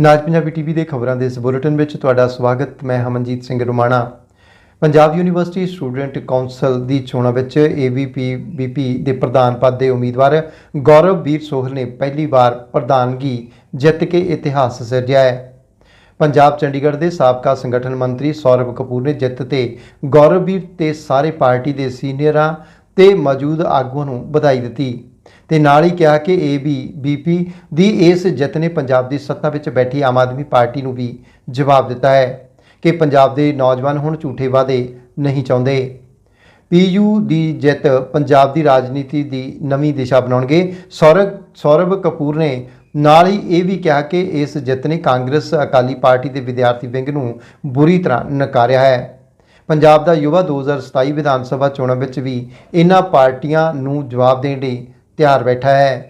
ਨਾਜ Punjabi TV ਦੇ ਖਬਰਾਂ ਦੇ ਇਸ ਬੁਲੇਟਿਨ ਵਿੱਚ ਤੁਹਾਡਾ ਸਵਾਗਤ, ਮੈਂ Hamanjit Singh Rumana. Punjab university student council ਦੀ ਚੋਣਾਂ ਵਿੱਚ ਏਬੀਪੀ ਬੀਪੀ ਦੇ ਪ੍ਰਧਾਨ ਪਦ ਦੇ ਉਮੀਦਵਾਰ ਗੌਰਵ ਵੀਰ ਸੋਹਲ ਨੇ ਪਹਿਲੀ ਵਾਰ ਪ੍ਰਧਾਨਗੀ ਜਿੱਤ ਕੇ ਇਤਿਹਾਸ ਸਿਰਜਿਆ ਹੈ। ਪੰਜਾਬ ਚੰਡੀਗੜ੍ਹ ਦੇ ਸਾਬਕਾ ਸੰਗਠਨ ਮੰਤਰੀ ਸੌਰਵ ਕਪੂਰ ਨੇ ਜਿੱਤ ਤੇ ਗੌਰਵ ਵੀਰ ਤੇ ਸਾਰੇ ਪਾਰਟੀ ਦੇ ਸੀਨੀਅਰਾਂ ਤੇ ਮੌਜੂਦ ਆਗੂਆਂ ਨੂੰ ਵਧਾਈ ਦਿੱਤੀ। ਤੇ ਨਾਲ ਹੀ ਕਿਹਾ ਕਿ ਏਬੀ ਬੀਪੀ ਦੀ ਇਸ ਜਿੱਤ ਨੇ ਪੰਜਾਬ ਦੀ ਸੱਤਾ ਵਿੱਚ ਬੈਠੀ ਆਮ ਆਦਮੀ ਪਾਰਟੀ ਨੂੰ ਵੀ ਜਵਾਬ ਦਿੱਤਾ ਹੈ ਕਿ ਪੰਜਾਬ ਦੇ ਨੌਜਵਾਨ ਹੁਣ ਝੂਠੇ ਵਾਅਦੇ ਨਹੀਂ ਚਾਹੁੰਦੇ। ਪੀਯੂ ਦੀ ਜਿੱਤ ਪੰਜਾਬ ਦੀ ਰਾਜਨੀਤੀ ਦੀ ਨਵੀਂ ਦਿਸ਼ਾ ਬਣਾਉਣਗੇ। ਸੌਰਵ ਸੌਰਵ ਕਪੂਰ ਨੇ ਨਾਲ ਹੀ ਇਹ ਵੀ ਕਿਹਾ ਕਿ ਇਸ ਜਿੱਤ ਨੇ ਕਾਂਗਰਸ ਅਕਾਲੀ ਪਾਰਟੀ ਦੇ ਵਿਦਿਆਰਥੀ ਵਿੰਗ ਨੂੰ ਬੁਰੀ ਤਰ੍ਹਾਂ ਨਕਾਰਿਆ ਹੈ। ਪੰਜਾਬ ਦਾ ਯੁਵਾ 2027 ਵਿਧਾਨ ਸਭਾ ਚੋਣਾਂ ਵਿੱਚ ਵੀ ਇਹਨਾਂ ਪਾਰਟੀਆਂ ਨੂੰ ਜਵਾਬ ਦੇਣ ਲਈ ਤਿਆਰ ਬੈਠਾ ਹੈ।